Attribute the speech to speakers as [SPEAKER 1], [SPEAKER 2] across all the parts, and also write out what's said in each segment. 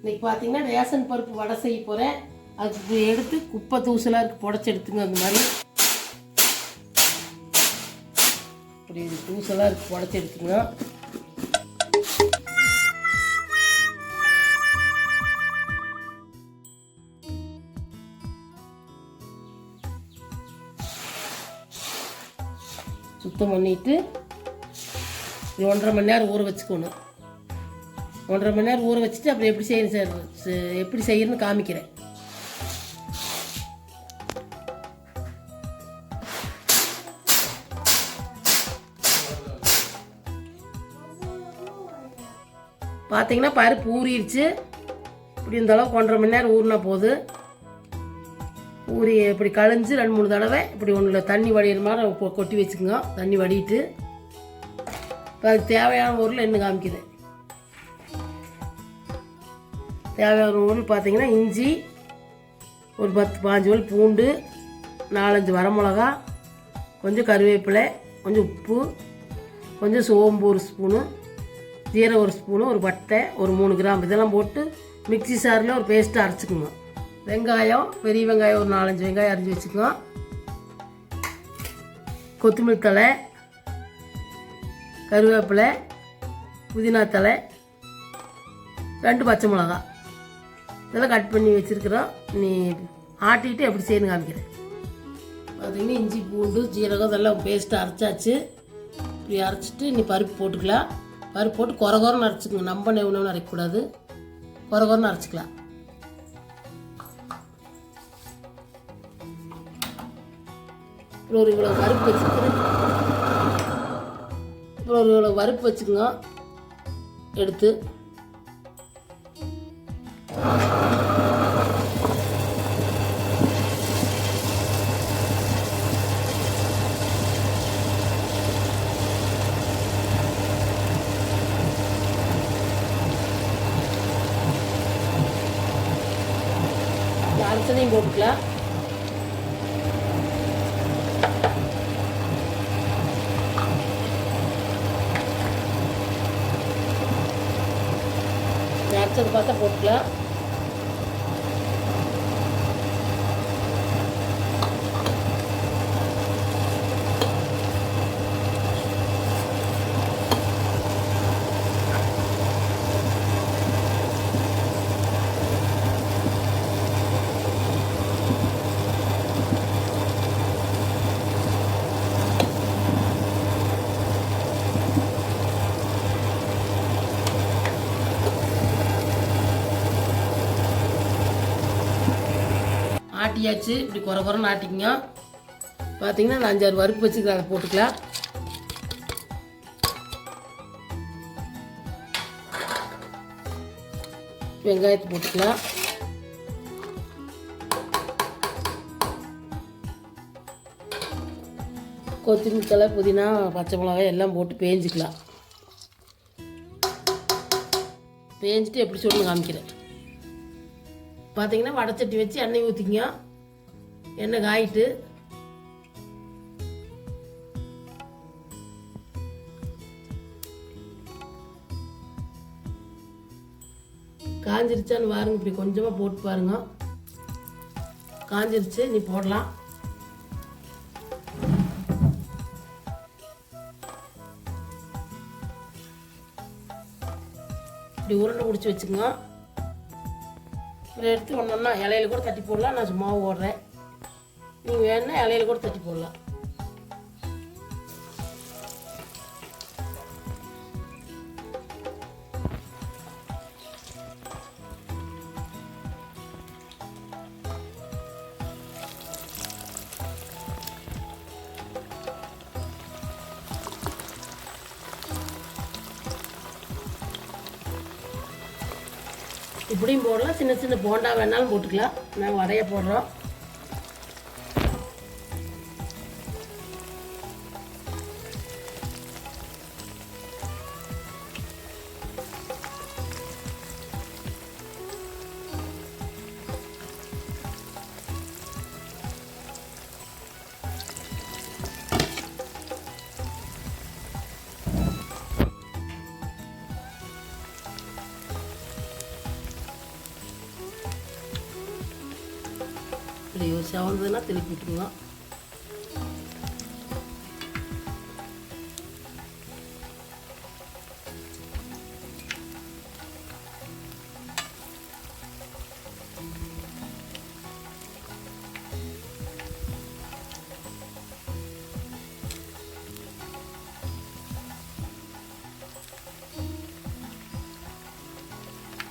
[SPEAKER 1] இன்னைக்கு பார்த்தீங்கன்னா ரேஷன் பருப்பு வடை செய்ய போகிறேன் அதுக்கு எடுத்து குப்பை தூசலாக இருக்குது புடச்சி எடுத்துங்க அந்த மாதிரி. இப்படி இது தூசலாக இருக்குது புடச்சி எடுத்துங்க. சுத்தம் பண்ணிட்டு ஒன்றரை மணி நேரம் ஊற வச்சுக்கணும். ஒன்றரை மணி நேரம் ஊற வச்சுட்டு அப்புறம் எப்படி செய்யணும் சார்? எப்படி செய்யணும்னு காமிக்கிறேன். பார்த்தீங்கன்னா பருப்பு ஊறிடுச்சு. இப்படி இந்த அளவுக்கு ஒன்றரை மணி நேரம் ஊறினா போதும் ஊறி இப்படி களைஞ்சு ரெண்டு மூணு தடவை இப்படி ஒன்றில் தண்ணி வடிகிற மாதிரி கொ- கொட்டி வச்சுக்கோங்க. தண்ணி வடிட்டு இப்போ அதுக்கு தேவையான பொருள் என்ன காமிக்கிறேன். தேவையான பொருள் பார்த்தீங்கன்னா இஞ்சி ஒரு பத்து பாஞ்சு பல் பூண்டு நாலஞ்சு வரமிளகா கொஞ்சம் கருவேப்பிலை கொஞ்சம் உப்பு கொஞ்சம் சோம்பு ஒரு ஸ்பூனு ஜீரகம் ஒரு ஸ்பூனு ஒரு பட்டை ஒரு மூணு கிராம். இதெல்லாம் போட்டு மிக்ஸி சாரில் ஒரு பேஸ்ட்டு அரைச்சிக்கோங்க. வெங்காயம் பெரிய வெங்காயம் ஒரு நாலஞ்சு வெங்காயம் அரைஞ்சி வச்சுக்கோங்க. கொத்தமல்லி தழை கருவேப்பிலை புதினா தழை ரெண்டு பச்சை மிளகா. இதெல்லாம் கட் பண்ணி வச்சுருக்குறோம். நீ ஆட்டிட்டு எப்படி செய்யணும் காமிக்கிறேன். பார்த்தீங்கன்னா இஞ்சி பூண்டு ஜீரகம் இதெல்லாம் பேஸ்ட்டு அரைச்சாச்சு. இப்படி அரைச்சிட்டு நீ பருப்பு போட்டுக்கலாம். பருப்பு போட்டு குறை குறைன்னு அரைச்சிக்கோங்க. நம்ம உணவுன்னு அரைக்கக்கூடாது. குறை குறைன்னு அரைச்சிக்கலாம். இப்போ ஒரு இவ்வளோ பருப்பு வச்சுக்கிறேன். இப்போ ஒரு இவ்வளோ பருப்பு வச்சுக்கோங்க. எடுத்து அடுத்ததையும் போட்டுக்கலாம் அடுத்தது பார்த்தா போட்டுக்கலாம். ஆட்டியாச்சு. இப்படி குறை குறைன்னு ஆட்டிக்கங்க. பார்த்தீங்கன்னா நான் அஞ்சாறு வறுப்பு வச்சுக்கிறேன். அதை போட்டுக்கலாம். வெங்காயத்தை போட்டுக்கலாம். கொத்தமல்லி தழை புதினா பச்சை மிளகாய் எல்லாம் போட்டு பேஞ்சிக்கலாம். பேஞ்சிட்டு எப்படி சொல்லணும் காமிக்கிறேன். பார்த்தீங்கன்னா வடச்சட்டி வச்சு எண்ணெய் ஊற்றிங்க எண்ணெய் காயிட்டு. காஞ்சிருச்சான்னு பாருங்க இப்படி கொஞ்சமாக போட்டு பாருங்க. காஞ்சிருச்சு நீ போடலாம். இப்படி உருண்டை பிடிச்சி வச்சுக்கோங்க. இதை எடுத்து ஒன்று ஒன்றா இலையில கூட தட்டி போடலாம். நான் சும்மாவும் ஓடுறேன். நீங்கள் வேணுன்னா இலையில கூட தட்டி போடலாம். இப்படியும் போடலாம். சின்ன சின்ன போண்டா வேணாலும் போட்டுக்கலாம். நாங்கள் வடையை போடுறோம். செவந்ததுன்னா திருப்பி விட்டுருங்க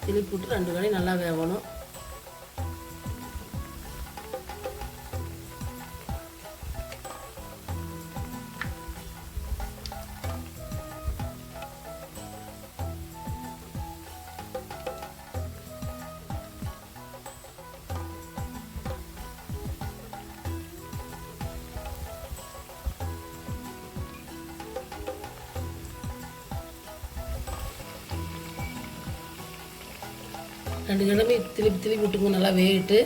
[SPEAKER 1] திருப்பி விட்டு ரெண்டு கடையும் நல்லா வேகணும். ரெண்டு கிழமை திருப்பி திருப்பி விட்டுங்க நல்லா வேகிட்டு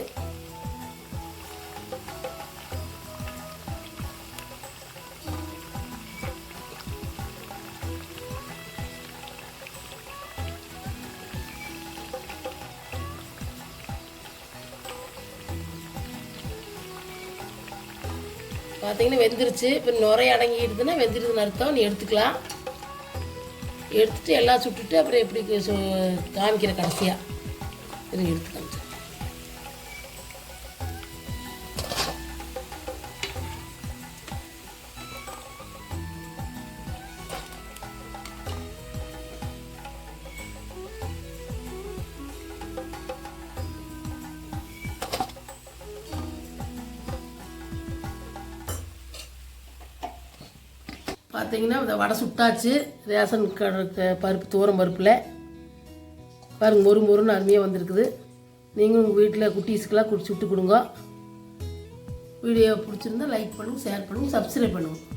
[SPEAKER 1] பார்த்தீங்கன்னா வெந்துருச்சு. இப்போ நுரை அடங்கிடுதுன்னா வெந்துருதுன்னு அர்த்தம். நீ எடுத்துக்கலாம். எடுத்துட்டு எல்லாம் சுட்டுட்டு அப்புறம் எப்படி சு- காமிக்கிற கடைசியாக இதை எடுத்து பார்த்தீங்கன்னா இந்த வடை சுட்டாச்சு. ரேஷன் கடை பருப்பு தூரம் பருப்பில். பாருங்கள் மொறு மொறுன்னு அருமையாக வந்திருக்குது. நீங்களும் உங்கள் வீட்டில் குட்டீஸ்க்கெல்லாம் குடிச்சு விட்டு கொடுங்க. வீடியோ பிடிச்சிருந்தா லைக் பண்ணுங்கள் ஷேர் பண்ணுங்கள் சப்ஸ்கிரைப் பண்ணுங்கள்